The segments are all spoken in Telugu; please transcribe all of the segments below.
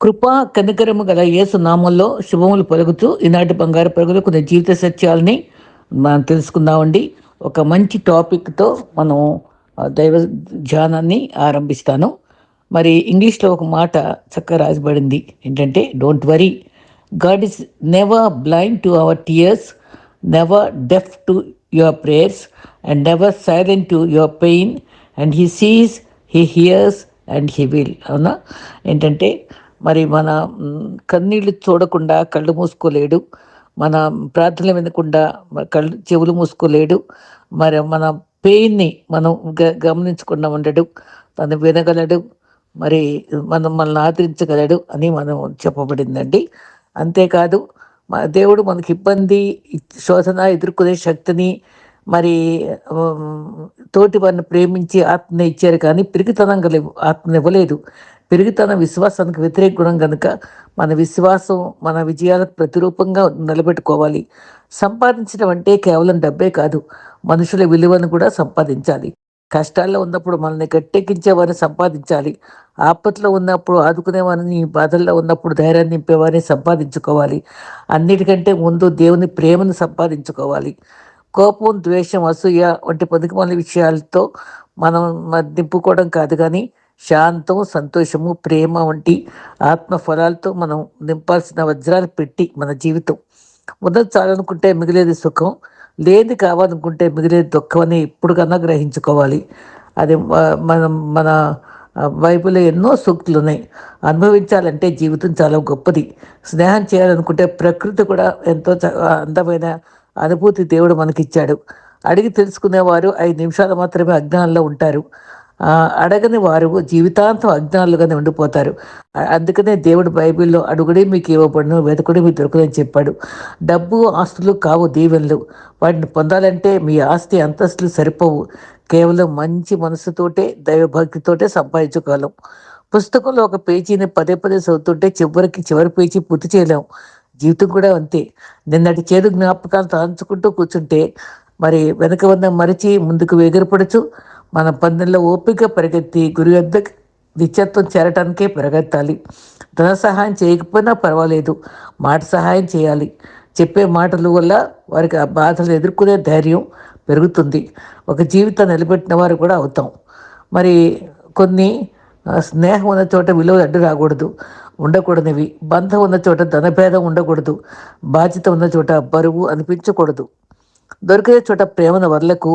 కృపా కనికరము గల యేసు నామంలో శుభములు పలుకుతూ ఈనాటి బంగారు పరుగులు కొన్ని జీవిత సత్యాలని మనం తెలుసుకుందామండి. ఒక మంచి టాపిక్తో మనం దైవ ధ్యానాన్ని ఆరంభిస్తాను. మరి ఇంగ్లీష్లో ఒక మాట చక్కగా రాసిబడింది ఏంటంటే don't worry God is never blind to our tears never deaf to your prayers and never silent to your pain and he sees he hears and he will అవునా? ఏంటంటే మరి మన కన్నీళ్ళు కన్నీళ్ళు చూడకుండా కళ్ళు మూసుకోలేడు. మన ప్రార్థనలు వినకుండా కళ్ళు చెవులు మూసుకోలేడు. మరి మన పెయిన్ని మనం గ గమనించకుండా ఉండడు. తను వినగలడు. మరి మనం మనల్ని ఆదరించగలడు అని మనం చెప్పబడిందండి. అంతేకాదు మన దేవుడు మనకి ఇబ్బంది శోధన ఎదుర్కొనే శక్తిని మరి తోటి వారిని ప్రేమించి ఆత్మని ఇచ్చారు కానీ పిరికితనం గల ఆత్మని పెరుగుతున్న విశ్వాసానికి వ్యతిరేక గుణం కనుక మన విశ్వాసం మన విజయాలకు ప్రతిరూపంగా నిలబెట్టుకోవాలి. సంపాదించడం అంటే కేవలం డబ్బే కాదు మనుషుల విలువను కూడా సంపాదించాలి. కష్టాల్లో ఉన్నప్పుడు మనల్ని గట్టెక్కించే వారిని సంపాదించాలి. ఆపత్లో ఉన్నప్పుడు ఆదుకునే వారిని బాధల్లో ఉన్నప్పుడు ధైర్యాన్ని నింపేవారిని సంపాదించుకోవాలి. అన్నిటికంటే ముందు దేవుని ప్రేమను సంపాదించుకోవాలి. కోపం ద్వేషం అసూయ వంటి పనికిమాల విషయాలతో మనం నింపుకోవడం కాదు కానీ శాంతం సంతోషము ప్రేమ వంటి ఆత్మ ఫలాలతో మనం నింపాల్సిన వజ్రాలు పెట్టి మన జీవితం. మొదలు చాలనుకుంటే మిగిలేది సుఖం లేని కావాలనుకుంటే మిగిలేది దుఃఖం అని ఇప్పుడు కన్నా గ్రహించుకోవాలి. అది మనం మన మన బైబిల్లో ఎన్నో సూక్తులు ఉన్నాయి అనుభవించాలంటే జీవితం చాలా గొప్పది. స్నేహం చేయాలనుకుంటే ప్రకృతి కూడా ఎంతో అందమైన అనుభూతి దేవుడు మనకిచ్చాడు. అడిగి తెలుసుకునేవారు ఐదు నిమిషాలు మాత్రమే అజ్ఞానంలో ఉంటారు. అడగని వారు జీవితాంతం అజ్ఞానులుగానే ఉండిపోతారు. అందుకనే దేవుడు బైబిల్లో అడుగుడే మీకు ఇవ్వబడును వెతకుడే మీకు దొరకదని చెప్పాడు. డబ్బు ఆస్తులు కావు దీవెనలు. వాటిని పొందాలంటే మీ ఆస్తి అంతస్తులు సరిపోవు. కేవలం మంచి మనసుతోటే దైవభక్తితోటే సంపాదించుకోగలం. పుస్తకంలో ఒక పేజీని పదే పదే చదువుతుంటే చివరికి చివరి పేజీ పూర్తి చేయలేము జీవితం కూడా అంతే. నిన్నటి చేదు జ్ఞాపకాలు తాంచుకుంటూ కూర్చుంటే మరి వెనక ఉన్న మరిచి ముందుకు వేగిరపడచ్చు. మన పందెంలో ఓపిక పరిగెత్తి గురి వద్ద నిత్యత్వం చేరటానికే పరిగెత్తాలి. ధన సహాయం చేయకపోయినా పర్వాలేదు. మాట సహాయం చేయాలి. చెప్పే మాటల వల్ల వారికి ఆ బాధలు ఎదుర్కొనే ధైర్యం పెరుగుతుంది. ఒక జీవితాన్ని నిలబెట్టిన వారు కూడా అవుతాం. మరి కొన్ని స్నేహం ఉన్న చోట విలువ అడ్డు రాకూడదు. ఉండకూడనివి. బంధం ఉన్న చోట ధనభేదం ఉండకూడదు. బాధ్యత ఉన్న చోట బరువు అనిపించకూడదు. దొరికే చోట ప్రేమను వర్లకు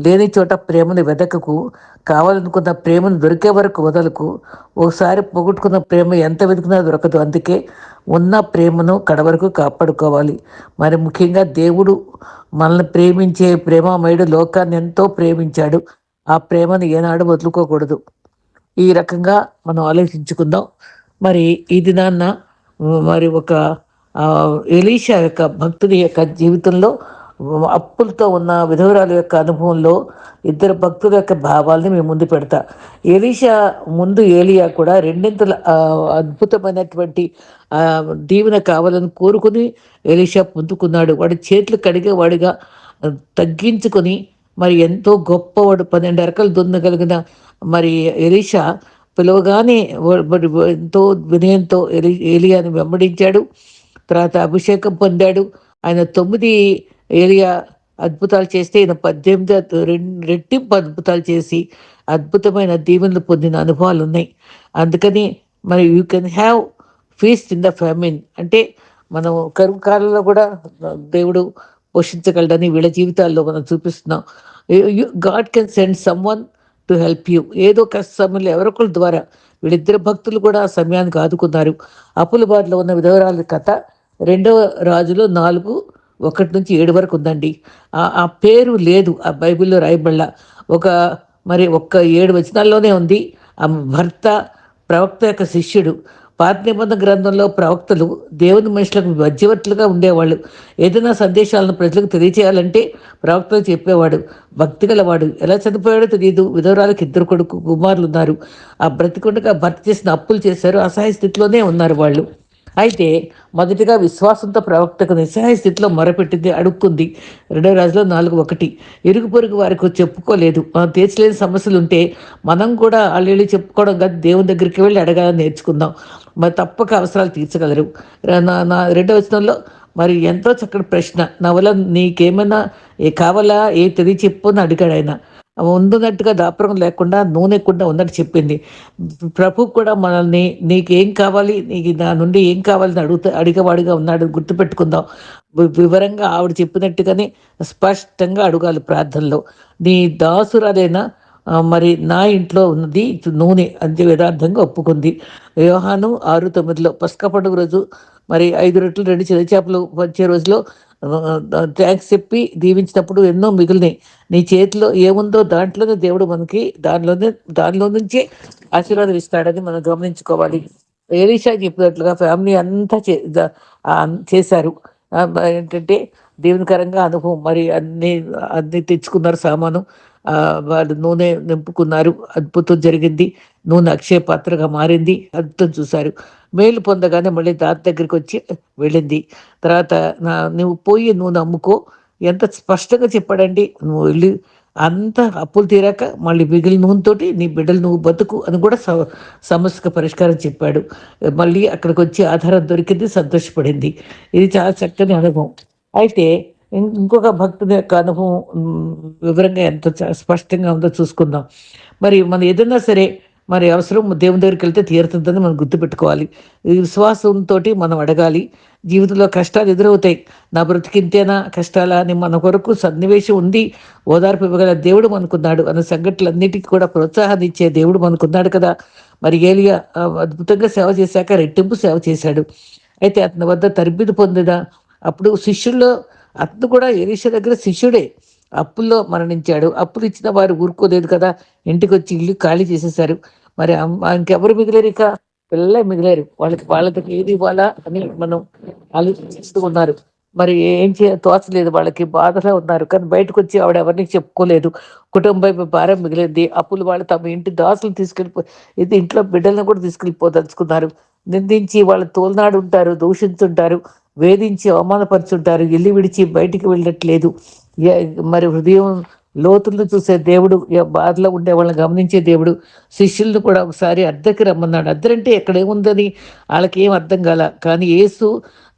లేని చోట ప్రేమను వెదకకు కావాలనుకున్న ప్రేమను దొరికే వరకు వదలకు. ఒకసారి పోగొట్టుకున్న ప్రేమ ఎంత వెతికినా దొరకదు. అందుకే ఉన్న ప్రేమను కడవరకు కాపాడుకోవాలి. మరి ముఖ్యంగా దేవుడు మనల్ని ప్రేమించే ప్రేమమయుడు లోకాన్ని ఎంతో ప్రేమించాడు. ఆ ప్రేమను ఏనాడు వదులుకోకూడదు. ఈ రకంగా మనం ఆలోచించుకుందాం. మరి ఈ దినాన్న మరి ఒక ఎలీషా యొక్క భక్తుడి యొక్క జీవితంలో అప్పులతో ఉన్న విధవరాల యొక్క అనుభవంలో ఇద్దరు భక్తుల యొక్క భావాల్ని మేము ముందు పెడతా. ఎలీషా ముందు ఏలియా కూడా రెండింతల అద్భుతమైనటువంటి దీవెన కావాలని కోరుకుని ఎలీషా పొందుకున్నాడు. వాడి చేతులు కడిగే వాడిగా తగ్గించుకొని మరి ఎంతో గొప్పవాడు. పన్నెండు అరకలు దున్నగలిగిన మరి ఎలీషా పిలవగానే మరి ఎంతో వినయంతో ఎలి ఏలియాని వెంబడించాడు. తర్వాత అభిషేకం పొందాడు. ఆయన తొమ్మిది ఏలియా అద్భుతాలు చేస్తే ఈయన పద్దెనిమిది రెట్టింపు అద్భుతాలు చేసి అద్భుతమైన దీవెనలు పొందిన అనుభవాలు ఉన్నాయి. అందుకని మరి you can have feast in the famine అంటే మనం కరువు కాలంలో కూడా దేవుడు పోషించగలడని వీళ్ళ జీవితాల్లో మనం చూపిస్తున్నాం. God can send someone to help you ఏదో కష్ట సమయంలో ఎవరొకరి ద్వారా వీళ్ళిద్దరు భక్తులు కూడా ఆ సమయానికి ఆదుకున్నారు. అప్పుల ఉన్న విధవరాల కథ రెండవ రాజులో నాలుగు ఒకటి నుంచి ఏడు వరకు ఉందండి. ఆ పేరు లేదు ఆ బైబిల్లో రాయబడలా ఒక మరి ఒక్క ఏడు వచనాల్లోనే ఉంది. ఆ భర్త ప్రవక్త యొక్క శిష్యుడు పాత నిబంధన గ్రంథంలో ప్రవక్తలు దేవుని మనుషులకు మధ్యవర్తులుగా ఉండేవాళ్ళు. ఏదైనా సందేశాలను ప్రజలకు తెలియచేయాలంటే ప్రవక్తలు చెప్పేవాడు భక్తి గలవాడు. ఎలా చనిపోయాడో తెలియదు విధవరాలకు ఇద్దరు కొడుకు కుమారులు ఉన్నారు. ఆ బ్రతికుండగా భర్త చేసిన అప్పులు చేశారు. అసహాయ స్థితిలోనే ఉన్నారు వాళ్ళు. అయితే మొదటిగా విశ్వాసంతో ప్రవక్తకు నిస్సహాయ స్థితిలో మొరపెట్టింది అడుక్కుంది. రెండో రాజులో నాలుగు ఒకటి. ఇరుగు పొరుగు వారికి చెప్పుకోలేదు. మనం తీర్చలేని సమస్యలు ఉంటే మనం కూడా వాళ్ళు చెప్పుకోవడం కాదు దేవుని దగ్గరికి వెళ్ళి అడగాలని నేర్చుకుందాం. మరి తప్పక అవసరాలు తీర్చగలరు. నా నా రెండో వచనంలో మరి ఎంతో చక్కటి ప్రశ్న. నా వల్ల నీకేమైనా ఏ కావాలా? ఏ తెలియ చెప్పు అని అడిగాడు ఆయన ఉందున్నట్టుగా దాపరం లేకుండా నూనె కూడా ఉందని చెప్పింది. ప్రభు కూడా మనల్ని నీకేం కావాలి నీకు నా నుండి ఏం కావాలని అడుగుతా అడిగేవాడిగా ఉన్నాడు గుర్తుపెట్టుకుందాం. వివరంగా ఆవిడ చెప్పినట్టుగానే స్పష్టంగా అడగాలి ప్రార్థనలో. నీ దాసురాలైనా మరి నా ఇంట్లో ఉన్నది నూనె అంతే యథార్థంగా ఒప్పుకుంది. వ్యవహాను ఆరు తొమ్మిదిలో పసుక పండుగ రోజు మరి ఐదు రొట్టెలు రెండు చిన్న చేపలు వచ్చే రోజులో థ్యాంక్స్ చెప్పి దీవించినప్పుడు ఎన్నో మిగిలినాయి. నీ చేతిలో ఏముందో దాంట్లోనే దేవుడు మనకి దానిలోనే దానిలో నుంచే ఆశీర్వాదం ఇస్తాడని మనం గమనించుకోవాలి. ఏరీషా చెప్పినట్లుగా ఫ్యామిలీ అంతా చే చేశారు. ఏంటంటే దేవునికరంగా అనుభవం. మరి అన్ని అన్ని తెచ్చుకున్నారు సామాను. వాళ్ళు నూనె నింపుకున్నారు. అద్భుతం జరిగింది. నూనె అక్షయ పాత్రగా మారింది. అద్భుతం చూశారు. మేలు పొందగానే మళ్ళీ దాని దగ్గరికి వచ్చి వెళ్ళింది. తర్వాత నా నువ్వు పోయి నూనె అమ్ముకో. ఎంత స్పష్టంగా చెప్పాడండి. నువ్వు వెళ్ళి అంత అప్పులు తీరాక మళ్ళీ మిగిలిన నూనెతోటి నీ బిడ్డలు నువ్వు బతుకు అని కూడా సమస్యకు పరిష్కారం చెప్పాడు. మళ్ళీ అక్కడికి వచ్చి ఆధారం దొరికింది. సంతోషపడింది. ఇది చాలా చక్కని అనుభవం. అయితే ఇంకొక భక్తుని యొక్క అనుభవం వివరంగా ఎంత స్పష్టంగా ఉందో చూసుకుందాం. మరి మనం ఏదన్నా సరే మరి అవసరం దేవుని దగ్గరికి వెళ్తే తీరుతుందని మనం గుర్తుపెట్టుకోవాలి. విశ్వాసంతో మనం అడగాలి. జీవితంలో కష్టాలు ఎదురవుతాయి. నా బ్రతికింతేనా కష్టాలా? అని మన కొరకు సన్నివేశం ఉంది. ఓదార్పు ఇవ్వగల దేవుడు మనకున్నాడు. అన్న సంఘటనలన్నిటికీ కూడా ప్రోత్సాహాన్ని ఇచ్చే దేవుడు మనకున్నాడు కదా. మరి ఏలియా అద్భుతంగా సేవ చేశాక రెట్టింపు సేవ చేశాడు. అయితే అతని వద్ద తరబిది పొందిన అప్పుడు శిష్యుల్లో అతను కూడా ఎలీషా దగ్గర శిష్యుడే. అప్పుల్లో మరణించాడు. అప్పులు ఇచ్చిన వారు ఊరుకోలేదు కదా. ఇంటికి వచ్చి ఇల్లు ఖాళీ చేసేసారు మరి ఇంకెవరు మిగిలేరు ఇక? పిల్లలే మిగిలేరు. వాళ్ళకి వాళ్ళకి ఏది ఇవ్వాలా అని మనం ఆలోచిస్తూ ఉన్నారు. మరి ఏం చే తోచలేదు వాళ్ళకి. బాధలో ఉన్నారు. కానీ బయటకు వచ్చి ఆవిడ ఎవరిని చెప్పుకోలేదు. కుటుంబం భారం మిగిలింది. అప్పులు వాళ్ళు తమ ఇంటి దాసులు తీసుకెళ్ళిపో ఇది ఇంట్లో బిడ్డలను కూడా తీసుకెళ్ళిపోదలుచుకున్నారు. నిందించి వాళ్ళు తోలనాడు ఉంటారు దూషించుంటారు. వేధించి అవమానపరుచుంటారు ఇల్లు విడిచి బయటికి వెళ్ళట్లేదు. మరి హృదయం లోతులను చూసే దేవుడు బాధలో ఉండే వాళ్ళని గమనించే దేవుడు శిష్యులను కూడా ఒకసారి అద్దెకి రమ్మన్నాడు. అద్దరంటే ఎక్కడ ఏముందని వాళ్ళకి ఏం అర్థం కాల. కానీ ఏసు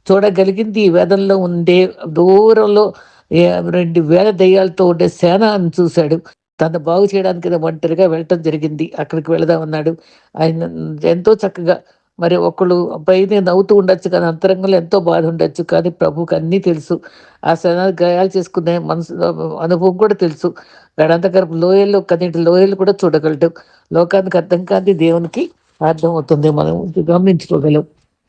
చూడగలిగింది ఈ వేదంలో ఉండే దూరంలో రెండు వేల దయ్యాలతో ఉండే సేనాన్ని చూశాడు. తను బాగు చేయడానికి ఒంటరిగా వెళ్ళటం జరిగింది. అక్కడికి వెళదామన్నాడు. ఆయన ఎంతో చక్కగా మరి ఒకళ్ళు పైన నవ్వుతూ ఉండొచ్చు కానీ అంతరంగంలో ఎంతో బాధ ఉండొచ్చు కానీ ప్రభుకి అన్నీ తెలుసు. ఆ శనాలు గాయాలు చేసుకునే మనసు అనుభవం కూడా తెలుసు. గడంతకరపు లోయల్లో కన్నీటి లోయలు కూడా చూడగలడు. లోకానికి అర్థం కాంతి దేవునికి అర్థం అవుతుంది. మనం గమనించుకోగలం.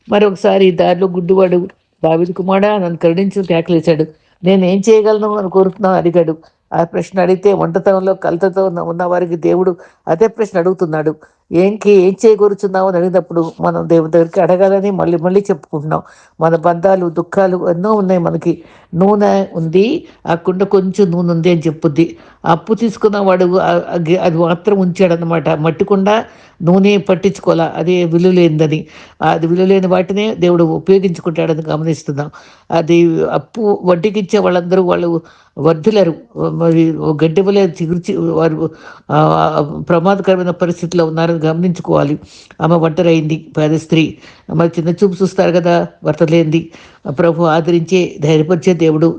మరి ఒకసారి దారిలో గుడ్డువాడు దావిది కుమారా నన్ను కరుణించి కేకలేశాడు నేను ఏం చేయగలను అని కోరుతున్నాను అడిగాడు. ఆ ప్రశ్న అడిగితే వంటతనంలో కలతతో ఉన్న వారికి దేవుడు అదే ప్రశ్న అడుగుతున్నాడు. ఏంకి ఏం చేయకూరుచున్నావు అని అడిగినప్పుడు మనం దేవుని దగ్గరికి అడగాలని మళ్ళీ మళ్ళీ చెప్పుకుంటున్నాం. మన బంధాలు దుఃఖాలు ఎన్నో ఉన్నాయి మనకి. నూనె ఉంది ఆ కుండ కొంచెం నూనె ఉంది అని చెప్పుద్ది. అప్పు తీసుకున్న వాడు అది మాత్రం ఉంచాడనమాట మట్టి కుండ నూనె పట్టించుకోవాలా? అదే విలువ లేనిదని అది విలువ లేని వాటినే దేవుడు ఉపయోగించుకుంటాడని గమనిస్తున్నాం. అది అప్పు వడ్డీకి ఇచ్చే వాళ్ళందరూ వాళ్ళు వర్ధులరు మరి గడ్డి వలె చిగుర్చి వారు ప్రమాదకరమైన పరిస్థితిలో ఉన్నారు. గమనించుకోవాలి. ఆమె ఒంటరైంది. పేద స్త్రీ. మరి చిన్న చూపు చూస్తారు కదా భర్త లేనిది ప్రభు ఆదరించే ధైర్యపరిచే దేవుడు.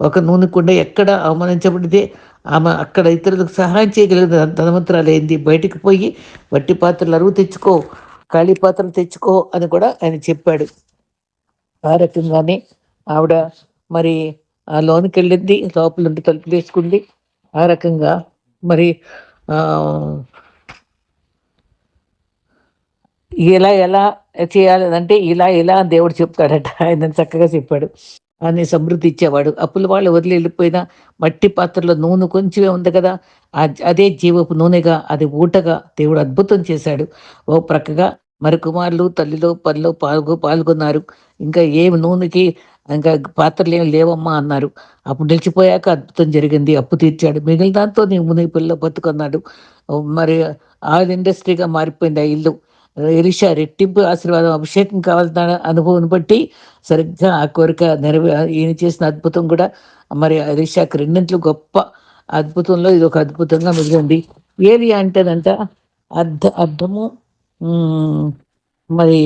ఒక నూనె కుండ ఎక్కడ అవమానించబడితే ఆమె అక్కడ ఇతరులకు సహాయం చేయగలిగిన ధనవంతురాలైంది. బయటికి పోయి వట్టి పాత్రలు అరువు తెచ్చుకో ఖాళీ పాత్రలు తెచ్చుకో అని కూడా ఆయన చెప్పాడు. ఆ రకంగానే ఆవిడ మరి ఆ లోనికి వెళ్ళింది లోపల నుండి తలుపు వేసుకుంది. ఆ రకంగా మరి ఇలా ఎలా చేయాలి అంటే ఇలా ఇలా దేవుడు చెప్తాడట. ఆయన చక్కగా చెప్పాడు. అని సమృద్ధి ఇచ్చేవాడు. అప్పుల వాళ్ళు వదిలి వెళ్ళిపోయిన మట్టి పాత్రలో నూనె కొంచెమే ఉంది కదా. అదే జీవపు నూనెగా అది ఊటగా దేవుడు అద్భుతం చేశాడు. ఓ ప్రక్కగా మరి కుమారులు తల్లిలో పనిలో పాల్గొ పాల్గొన్నారు. ఇంకా ఏమి నూనెకి ఇంకా పాత్రలు ఏమి లేవమ్మా అన్నారు. అప్పుడు నిలిచిపోయాక అద్భుతం జరిగింది. అప్పు తీర్చాడు. మిగిలిన దాంతో నీ మునిగి పిల్ల బతుకున్నాడు. మరి ఆయిల్ ఇండస్ట్రీగా మారిపోయింది ఆ ఇల్లు. ఎలిషా రెట్టింపు ఆశీర్వాదం అభిషేకం కావాల్సిన అనుభవం బట్టి సరిగ్గా ఆ కోరిక నెరవే ఈయన చేసిన అద్భుతం కూడా మరి ఎలిషాకి రెండింటిలో గొప్ప అద్భుతంలో ఇది ఒక అద్భుతంగా మిగిలింది ఏది అంటేనంట అర్థ అర్థము మరి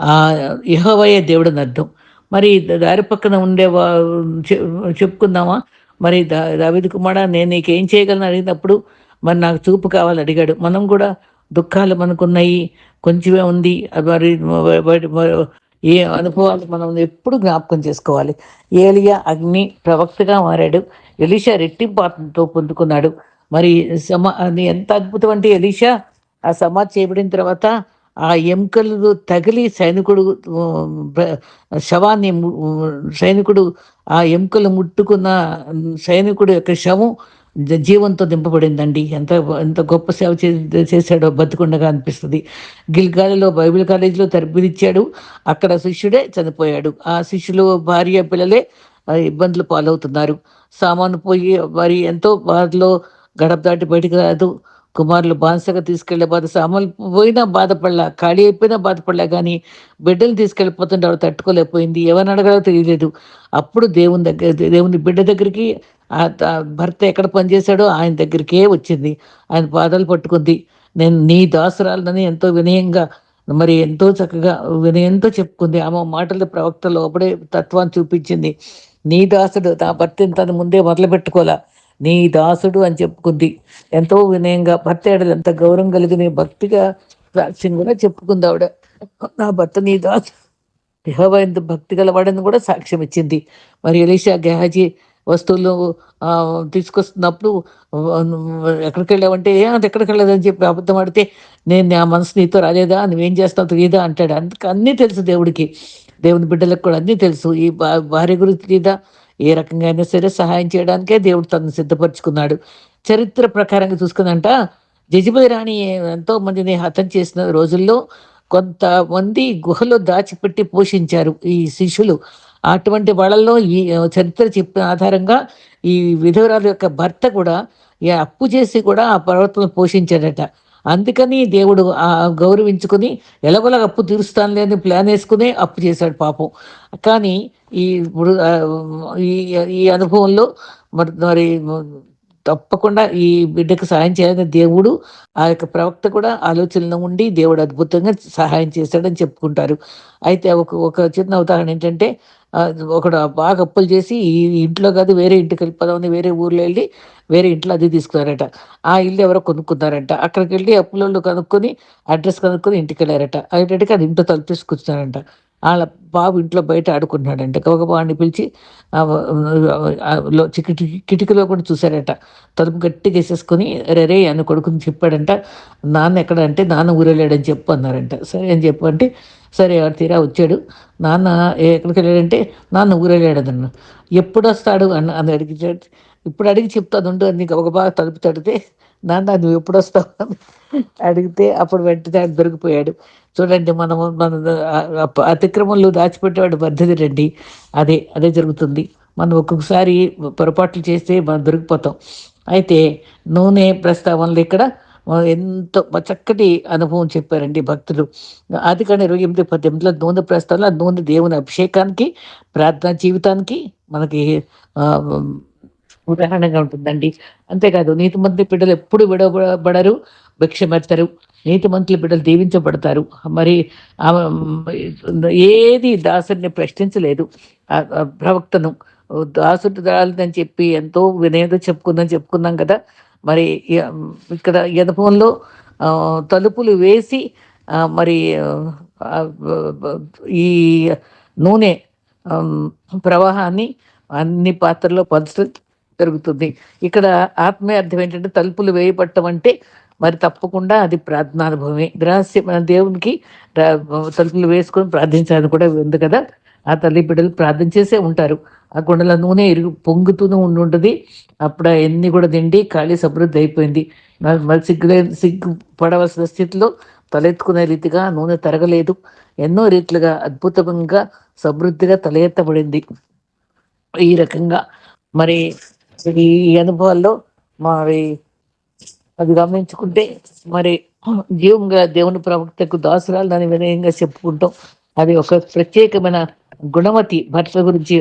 ఆ యహోవయ్య దేవుడు అర్థం. మరి దారి పక్కన ఉండే చెప్పుకుందామా? మరి దా దావిది కుమారా నేను నీకేం చేయగలను అడిగినప్పుడు మరి నాకు చూపు కావాలి అడిగాడు. మనం కూడా దుఃఖాలు మనకున్నాయి కొంచెమే ఉంది. మరి ఏ అనుభవాలు మనం ఎప్పుడు జ్ఞాపకం చేసుకోవాలి? ఏలియా అగ్ని ప్రవక్తగా మారాడు. ఎలిషా రెట్టింపాతంతో పొందుకున్నాడు. మరి సమా ఎంత అద్భుతం అంటే ఎలిషా ఆ సమాధి చేయబడిన తర్వాత ఆ ఎముకలు తగిలి సైనికుడు శవాన్ని సైనికుడు ఆ ఎముకలు ముట్టుకున్న సైనికుడు యొక్క శవం జీవంతో దింపబడిందండి. ఎంత ఎంత గొప్ప సేవ చేశాడో బతుకుండగా అనిపిస్తుంది. గిల్గాలిలో బైబిల్ కాలేజీలో తరబిదిచ్చాడు అక్కడ శిష్యుడే చనిపోయాడు. ఆ శిష్యులు భార్య పిల్లలే ఇబ్బందులు పాలవుతున్నారు. సామాను పోయి మరి ఎంతో బాధలో గడప దాటి బయటకు రాదు. కుమారులు బాన్సగా తీసుకెళ్ళే బాధ సామాన్లు పోయినా బాధపడలా ఖాళీ అయిపోయినా బాధపడలే కానీ బిడ్డలు తీసుకెళ్ళిపోతుంటే ఆవిడ తట్టుకోలేకపోయింది. ఎవరిని అడగాలో తెలియలేదు. అప్పుడు దేవుని దగ్గర దేవుని బిడ్డ దగ్గరికి భర్త ఎక్కడ పనిచేశాడో ఆయన దగ్గరికే వచ్చింది. ఆయన పాదాలు పట్టుకుంది. నేను నీ దాసురాలని ఎంతో వినయంగా మరి ఎంతో చక్కగా వినయంతో చెప్పుకుంది. ఆమె మాటల ప్రవక్త లోపడే తత్వాన్ని చూపించింది. నీ దాసుడు నా భర్తని తను ముందే మొదలుపెట్టుకోలే నీ దాసుడు అని చెప్పుకుంది. ఎంతో వినయంగా భర్త ఏడాది ఎంత గౌరవం కలిగిన భక్తిగా సాక్ష్యం కూడా చెప్పుకుంది ఆవిడ. నా భర్త నీ దాసు యహోవా ఎంత భక్తి గలవాడని కూడా సాక్ష్యం ఇచ్చింది. మరి ఎలీషా గెహాజీ వస్తువులు తీసుకొస్తున్నప్పుడు ఎక్కడికి వెళ్ళావంటే ఏ అది ఎక్కడికి వెళ్ళదని చెప్పి అబద్ధం ఆడితే నేను నా మనసు నీతో రాలేదా? నువ్వేం చేస్తావు తెలియదా అంటాడు. అందుకు అన్నీ తెలుసు దేవుడికి. దేవుని బిడ్డలకు కూడా అన్నీ తెలుసు. ఈ భార్య గురించి తెలియదా ఏ రకంగా అయినా సరే సహాయం చేయడానికే దేవుడు తనను సిద్ధపరచుకున్నాడు. చరిత్ర ప్రకారంగా చూసుకుందంట జజిబలి రాణి ఎంతో మందిని హతం చేసిన రోజుల్లో కొంతమంది గుహలో దాచిపెట్టి పోషించారు ఈ శిష్యులు. అటువంటి వాళ్ళల్లో ఈ చరిత్ర చెప్పిన ఆధారంగా ఈ విధవరాలు యొక్క భర్త కూడా అప్పు చేసి కూడా ఆ పర్వతం పోషించాడట. అందుకని దేవుడు గౌరవించుకుని ఎలాగోలా అప్పు తీరుస్తాను లేని ప్లాన్ వేసుకునే అప్పు చేశాడు పాపం. కానీ ఈ ఇప్పుడు ఈ ఈ అనుభవంలో మరి మరి తప్పకుండా ఈ బిడ్డకు సహాయం చేయాలని దేవుడు ఆ యొక్క ప్రవక్త కూడా ఆలోచనలో ఉండి దేవుడు అద్భుతంగా సహాయం చేశాడని చెప్పుకుంటారు. అయితే ఒక ఒక చిన్న ఉదాహరణ ఏంటంటే ఒకడు బాగా అప్పులు చేసి ఈ ఇంట్లో కాదు వేరే ఇంటికి వెళ్ళిపోదామని వేరే ఊర్లో వెళ్ళి వేరే ఇంట్లో అది తీసుకున్నారట. ఆ ఇల్లు ఎవరో కొనుక్కున్నారంట. అక్కడికి వెళ్ళి అప్పులోళ్ళు కనుక్కొని అడ్రస్ కనుక్కొని ఇంటికి వెళ్ళారట. అయ్యేటట్టుగా అది ఇంట్లో తలుపు తీసుకొచ్చారంట వాళ్ళ బాబు ఇంట్లో బయట ఆడుకుంటున్నాడంట. ఒక బాబుని పిలిచి కిటికీలో కూడా చూశారట. తలుపు గట్టిగా వేసేసుకొని రే అని కొడుకుని చెప్పాడంట. నాన్న ఎక్కడ అంటే నాన్న ఊరెళ్ళాడని చెప్పు అన్నారంట. సరే అని చెప్పు అంటే సరే వాడు తీరా వచ్చాడు. నాన్న ఎక్కడికి వెళ్ళాడంటే నాన్న ఊరెళ్ళాడదన్న ఎప్పుడు వస్తాడు? అన్న అని అడిగి ఇప్పుడు అడిగి చెప్తాను ఉండు అని ఒక బాగా తలుపు తడితే నాన్న నువ్వు ఎప్పుడు వస్తావు? అని అడిగితే అప్పుడు వెంటనే ఆయన దొరికిపోయాడు. చూడండి మనము మన అతిక్రమంలో దాచిపెట్టేవాడు పద్ధతి రండి. అదే అదే జరుగుతుంది. మనం ఒక్కొక్కసారి పొరపాట్లు చేస్తే మనం దొరికిపోతాం. అయితే నూనె ప్రస్తావనలు ఇక్కడ ఎంతో చక్కటి అనుభవం చెప్పారండి భక్తులు. అది కానీ ఇరవై ఎనిమిది పద్దెనిమిదిలో నూనె ప్రస్తావన నూనె దేవుని అభిషేకానికి ప్రార్థన జీవితానికి మనకి ఉదాహరణగా ఉంటుందండి. అంతేకాదు నీతిమంతుల బిడ్డలు ఎప్పుడు విడవబడరు భిక్షమెత్తరు. నీతిమంతుల బిడ్డలు దీవించబడతారు. మరి ఏది దాసుని ప్రశ్నించలేదు. ప్రవక్తను దాసుడు దాలని చెప్పి ఎంతో వినయంతో చెప్పుకుందని చెప్పుకున్నాం కదా మరి ఇక్కడ అనుభవంలో తలుపులు వేసి మరి ఈ నూనె ప్రవాహాన్ని అన్ని పాత్రల్లో పంచడం జరుగుతుంది. ఇక్కడ ఆత్మీయ అర్థం ఏంటంటే తలుపులు వేయబట్టం అంటే మరి తప్పకుండా అది ప్రార్థనానుభవమే. గ్రహస్య మన దేవునికి తలుపులు వేసుకొని ప్రార్థించాలని కూడా ఉంది కదా. ఆ తల్లి బిడ్డలు ప్రార్థన చేసే ఉంటారు. ఆ గుండెల నూనె ఇరుగు పొంగుతూనే ఉండి ఉంటుంది అప్పుడు ఎన్ని కూడా తిండి ఖాళీ సమృద్ధి అయిపోయింది. మరి సిగ్గు సిగ్గు పడవలసిన స్థితిలో తలెత్తుకునే రీతిగా నూనె తరగలేదు. ఎన్నో రీతిలుగా అద్భుతంగా సమృద్ధిగా తలెత్తబడింది. ఈ రకంగా మరి ఈ అనుభవాల్లో మరి అది గమనించుకుంటే మరి జీవంగా దేవుని ప్రవక్తకు దాసురాలు దాని వినయంగా చెప్పుకుంటాం. అది ఒక ప్రత్యేకమైన గుణవతి భర్త గురించి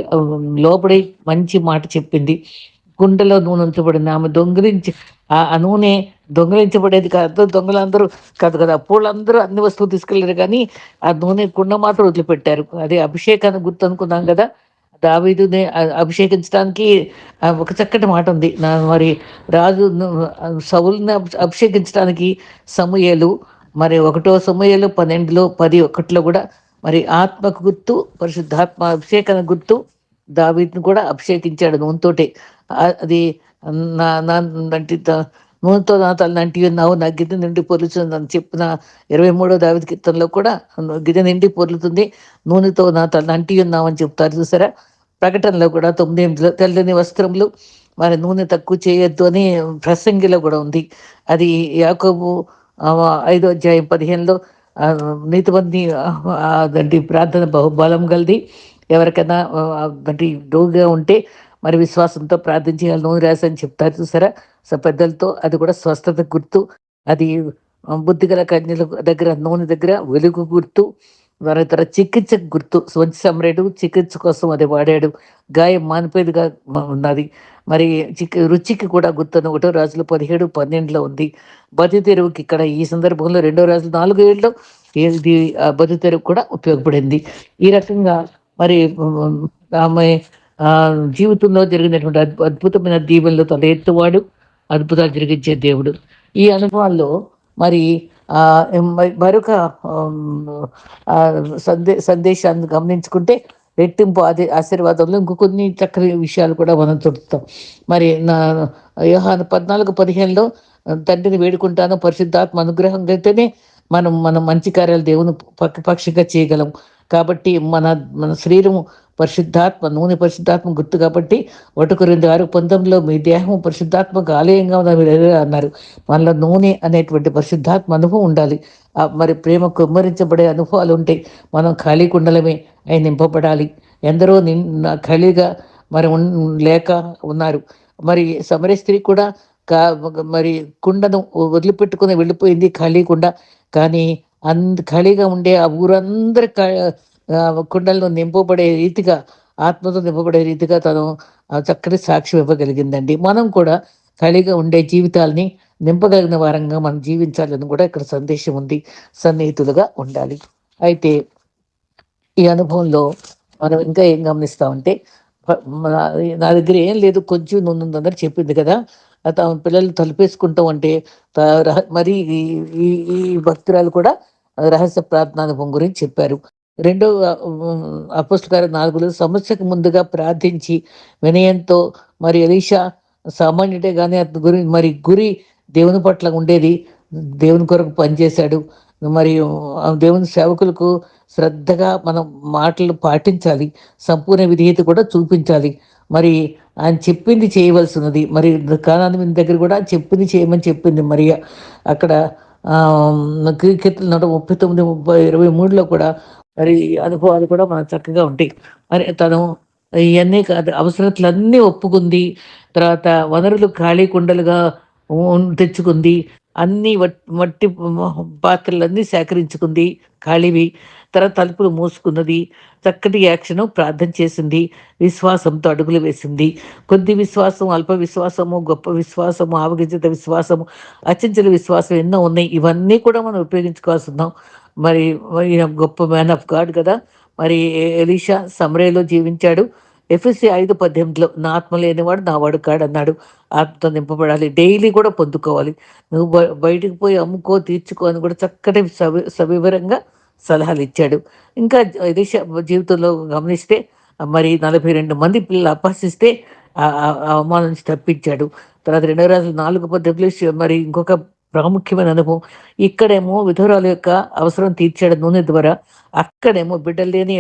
లోపడి మంచి మాట చెప్పింది. గుండెలో నూనె ఉంచబడింది ఆమె దొంగిలించి ఆ నూనె దొంగిలించబడేది కాదు. దొంగలందరూ కాదు కదా. పూలందరూ అన్ని వస్తువులు తీసుకెళ్ళారు కానీ ఆ నూనె కుండ మాత్రం వదిలిపెట్టారు. అదే అభిషేకాన్ని గుర్తు అనుకున్నాం కదా. దావీదుని అభిషేకించడానికి ఒక చక్కటి మాట ఉంది. నా మరి రాజు సవుల్ని అభిషేకించడానికి సమూయేలు మరి ఒకటో సమూయేలు పన్నెండులో పది ఒకటిలో కూడా మరి ఆత్మకు గుర్తు పరిశుద్ధాత్మ అభిషేకన గుర్తు దావీదుని కూడా అభిషేకించాడు నూనెతోటే. అది నా నా నంటి నూనెతో నా తల నంటి ఉన్నావు నా గిద్దె నిండి పొరులుతుంది అని చెప్పిన ఇరవై మూడో దావిత కీర్తనలో కూడా గిద్దె నిండి పొరులుతుంది నూనెతో నా తల నంటి ఉన్నావు అని చెప్తారు చూసారా? ప్రకటనలో కూడా తొమ్మిది ఎనిమిదిలో తెల్లని వస్త్రములు మరి నూనె తక్కువ చేయొద్దు అని ప్రసంగిలో కూడా ఉంది. అది యాకోబు ఐదో అధ్యాయం పదిహేనులో నీతిమంది అంటే ప్రార్థన బహుబలం గలది ఎవరికైనా అంటే డోగా ఉంటే మరి విశ్వాసంతో ప్రార్థన వాళ్ళు నూనె రాసని చెప్తారు చూసారా? సో పెద్దలతో అది కూడా స్వస్థత గుర్తు అది బుద్ధిగల కన్యల దగ్గర నూనె దగ్గర వెలుగు గుర్తు మరి చికిత్సకు చికిత్స గుర్తు స్వచ్ఛ సమరేడు చికిత్స కోసం అది వాడాడు. గాయం మానిపోయేదిగా ఉన్నది. మరి చిక్ రుచికి కూడా గుర్తున్న ఒకటో రాజులు పదిహేడు పన్నెండులో ఉంది. బతి తెరువుకి ఇక్కడ ఈ సందర్భంలో రెండో రాజులు నాలుగు ఏళ్ళలో ఇది బతి తెరువు కూడా ఉపయోగపడింది. ఈ రకంగా మరి ఆమె జీవితంలో జరిగినటువంటి అద్భుతమైన దీవెనలు తల ఎత్తువాడు అద్భుతాలు జరిగించే దేవుడు. ఈ అనుభవాల్లో మరి మరొక సందే సందేశాన్ని గమనించుకుంటే రెట్టింపు అదే ఆశీర్వాదంలో ఇంకో కొన్ని చక్కని విషయాలు కూడా మనం చూస్తాం మరి నా యోహాను పద్నాలుగు పదిహేనులో తండ్రిని వేడుకుంటాను పరిశుద్ధాత్మ అనుగ్రహం అయితేనే మనం మన మంచి కార్యాలు దేవుని పక్క పక్షిగా చేయగలం. కాబట్టి మన మన శరీరము పరిశుద్ధాత్మ నూనె పరిశుద్ధాత్మ గుర్తు కాబట్టి ఒకటికి రెండు ఆరు పంతొమ్మిదిలో మీ దేహం పరిశుద్ధాత్మక ఆలయంగా ఉందని మీరు అన్నారు. మనలో నూనె అనేటువంటి పరిశుద్ధాత్మ అనుభవం ఉండాలి. ఆ మరి ప్రేమ కుమ్మరించబడే అనుభవాలు ఉంటాయి మనం ఖాళీ కుండలమే అవి నింపబడాలి. ఎందరో ని ఖాళీగా మరి ఉన్- లేక ఉన్నారు. మరి సమర స్త్రీ కూడా కా మరి కుండను వదిలిపెట్టుకుని వెళ్ళిపోయింది ఖాళీ కుండ. కానీ అంద ఖాళీగా ఉండే ఆ ఊరందరి కుండలను నింపబడే రీతిగా ఆత్మతో నింపబడే రీతిగా తను చక్కటి సాక్ష్యం ఇవ్వగలిగిందండి. మనం కూడా ఖాళీగా ఉండే జీవితాల్ని నింపగలిగిన వారంగా మనం జీవించాలని కూడా ఇక్కడ సందేశం ఉంది సన్నిహితులుగా ఉండాలి. అయితే ఈ అనుభవంలో మనం ఇంకా ఏం గమనిస్తామంటే నా దగ్గర ఏం లేదు కొంచెం నూనె ఉందని చెప్పింది కదా తమ పిల్లలు తలుపేసుకుంటాం అంటే రహ- మరి ఈ ఈ- ఈ భక్తురాలు కూడా రహస్య ప్రార్థన అనుభవం గురించి చెప్పారు. రెండో అపుస్తకాల నాలుగులో సమస్యకు ముందుగా ప్రార్థించి వినయంతో మరి ఎలీషా సామాన్యుడే కానీ అతని గురి మరి గురి దేవుని పట్ల ఉండేది దేవుని కొరకు పనిచేశాడు. మరియు ఆ దేవుని సేవకులకు శ్రద్ధగా మనం మాటలు పాటించాలి సంపూర్ణ విధేయత కూడా చూపించాలి. మరి ఆయన చెప్పింది చేయవలసినది మరి కానాని దగ్గర కూడా చెప్పింది చేయమని చెప్పింది మరి అక్కడ క్రికెట్ నూట ముప్పై తొమ్మిది ముప్పై ఇరవై మూడులో కూడా మరి అనుభవాలు కూడా మనకు చక్కగా ఉంటాయి. మరి తను ఇవన్నీ అవసరతలన్నీ ఒప్పుకుంది తర్వాత వనరులు ఖాళీ కుండలుగా తెచ్చుకుంది అన్ని మట్టి పాత్రలన్నీ సేకరించుకుంది ఖాళీవి తర్వాత తలుపులు మూసుకున్నది చక్కటి యాక్షన్ ప్రార్థన చేసింది విశ్వాసంతో అడుగులు వేసింది. కొద్ది విశ్వాసం అల్ప విశ్వాసము గొప్ప విశ్వాసము ఆవగించిత విశ్వాసము అచంచల విశ్వాసం ఎన్నో ఉన్నాయి. ఇవన్నీ కూడా మనం ఉపయోగించుకోవాల్సి ఉన్నాం. మరి ఈయన గొప్ప మ్యాన్ ఆఫ్ గాడ్ కదా. మరి ఎలీషా సమరేలో జీవించాడు. ఎఫ్ఎస్సి ఐదు పద్దెనిమిదిలో నా ఆత్మ లేనివాడు నా వాడు కాడు అన్నాడు ఆత్మతో నింపబడాలి. డైలీ కూడా పొందుకోవాలి. నువ్వు బ- బయటికి పోయి అమ్ముకో తీర్చుకో అని కూడా చక్కటి సవి సవివరంగా సలహాలు ఇచ్చాడు. ఇంకా ఎలీషా జీవితంలో గమనిస్తే మరి నలభై రెండు మంది పిల్లలు అపహసిస్తే ఆ- అవమానం నుంచి తప్పించాడు. తర్వాత రెండో రోజు నాలుగు పద్ధతులు మరి ఇంకొక ప్రాముఖ్యమైన అనుభవం. ఇక్కడేమో విధురాల యొక్క అవసరం తీర్చాడు నూనె ద్వారా అక్కడేమో బిడ్డలు లేని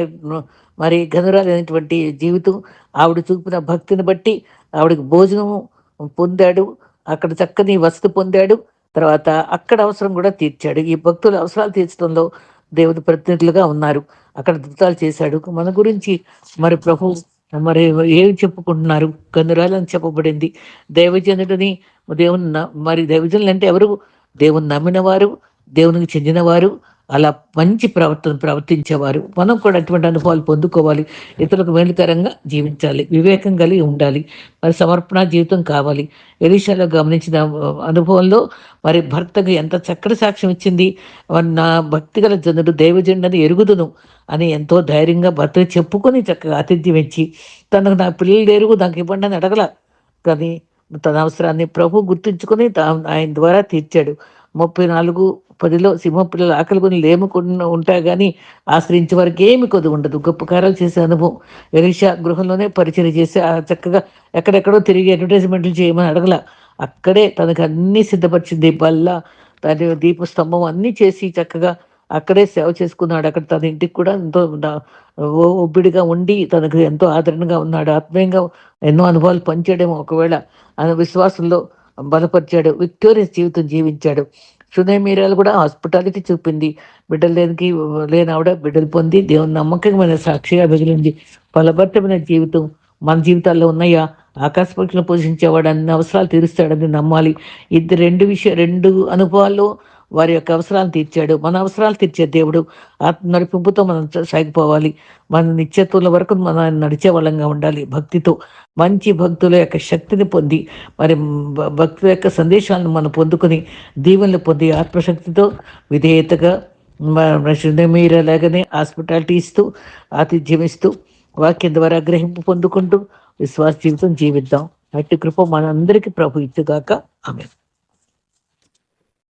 మరి గనురాలైనటువంటి జీవితం ఆవిడ చూపిన భక్తిని బట్టి ఆవిడకి భోజనం పొందాడు అక్కడ చక్కని వసతి పొందాడు తర్వాత అక్కడ అవసరం కూడా తీర్చాడు. ఈ భక్తుల అవసరాలు తీర్చడంలో దేవుని ప్రతినిధులుగా ఉన్నారు. అక్కడ దృతాలు చేశాడు. మన గురించి మరి ప్రభు మరి ఏం చెప్పుకుంటున్నారు? కనురాలని చెప్పబడింది. దైవజనుడిని దేవుని మరి దైవజనులు అంటే ఎవరు? దేవుని నమ్మిన వారు దేవునికి చెందినవారు అలా మంచి ప్రవర్తన ప్రవర్తించేవారు. మనం కూడా అటువంటి అనుభవాలు పొందుకోవాలి. ఇతరులకు మేలుకరంగా జీవించాలి. వివేకం కలిగి ఉండాలి. మరి సమర్పణ జీవితం కావాలి. ఎలీషాలో గమనించిన అనుభవంలో మరి భర్తకు ఎంత చక్కటి సాక్ష్యం ఇచ్చింది. నా భక్తిగల జనుడు దైవజనుడని ఎరుగుదును అని ఎంతో ధైర్యంగా భర్తను చెప్పుకొని చక్కగా ఆతిథ్యం ఇచ్చి తనకు నా పిల్లలు ఎరుగు నాకు ఇవ్వండి అని అడగల. కానీ తన అవసరాన్ని ప్రభు గుర్తుంచుకొని ఆయన ద్వారా తీర్చాడు. ముప్పై నాలుగు పదిలో సింహ పిల్లలు ఆకలి కొని లేముకుండా కానీ ఆశ్రయించే వారికి ఏమి కొద్ది ఉండదు. గొప్ప కార్యాలు చేసే అనుభవం. ఎరీషా గృహంలోనే పరిచయం చేసి చక్కగా ఎక్కడెక్కడో తిరిగి అడ్వర్టైజ్మెంట్లు చేయమని అడగల. అక్కడే తనకు అన్నీ సిద్ధపరిచింది. బల్ల తన దీపస్తంభం అన్నీ చేసి చక్కగా అక్కడే సేవ చేసుకున్నాడు. అక్కడ తన ఇంటికి కూడా ఎంతో ఒబ్బిడిగా ఉండి తనకు ఎంతో ఆదరణగా ఉన్నాడు. ఆత్మీయంగా ఎన్నో అనుభవాలు పనిచేయడం ఒకవేళ ఆయన విశ్వాసంలో బలపరిచాడు. విక్టోరియస్ జీవితం జీవించాడు. మీరాలు కూడా హాస్పిటాలిటీ చూపింది. బిడ్డలు లేనికి లేని ఆవిడ బిడ్డలు పొంది దేవుని నమ్మకమైన సాక్షిగా మిగిలింది ఫలభరితమైన జీవితం మన జీవితాల్లో ఉన్నాయా? ఆకాశ పక్షులను పోషించేవాడు అన్ని అవసరాలు తీరుస్తాడని నమ్మాలి. ఇది రెండు విషయం రెండు అనుభవాల్లో వారి యొక్క అవసరాలు తీర్చాడు. మన అవసరాలు తీర్చే దేవుడు ఆత్మ నడిపింపుతో మనం సాగిపోవాలి. మన నిత్యత్వం వరకు మనం నడిచే వాళ్ళంగా ఉండాలి. భక్తితో మంచి భక్తుల యొక్క శక్తిని పొంది మరి భక్తుల యొక్క సందేశాలను మనం పొందుకొని దీవెనలు పొంది ఆత్మశక్తితో విధేయతగా మీరు అలాగనే హాస్పిటాలిటీ ఇస్తూ ఆతిథ్యం ఇస్తూ వాక్యం ద్వారా గ్రహింపు పొందుకుంటూ విశ్వాస జీవితం జీవిద్దాం. అట్టి కృప మనందరికీ ప్రభు ఇచ్చుగాక. ఆమె